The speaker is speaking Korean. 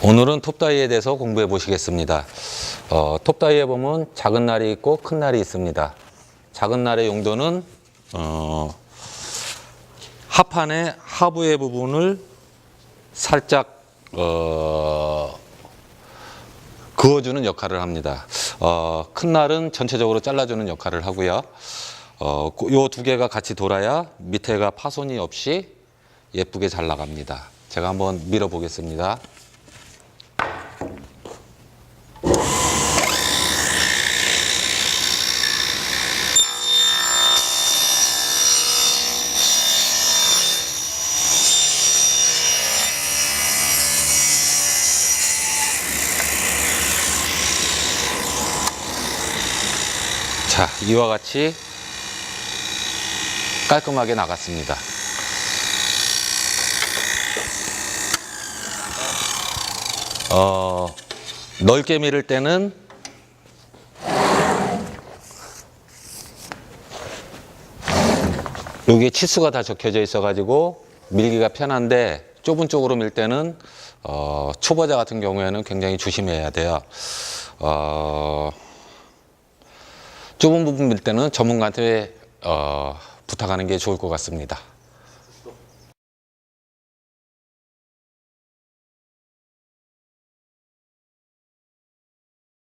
오늘은 톱다이에 대해서 공부해 보시겠습니다. 어, 톱다이에 보면 작은 날이 있고 큰 날이 있습니다. 작은 날의 용도는 어, 하판의 하부의 부분을 살짝 어, 그어주는 역할을 합니다. 어, 큰 날은 전체적으로 잘라주는 역할을 하고요. 어, 요두 개가 같이 돌아야 밑에가 파손이 없이 예쁘게 잘 나갑니다. 제가 한번 밀어 보겠습니다. 자, 이와 같이 깔끔하게 나갔습니다. 어, 넓게 밀을 때는 여기 치수가 다 적혀져 있어가지고 밀기가 편한데 좁은 쪽으로 밀 때는 어, 초보자 같은 경우에는 굉장히 조심해야 돼요. 어, 좁은 부분 밀 때는 전문가한테 어, 부탁하는 게 좋을 것 같습니다.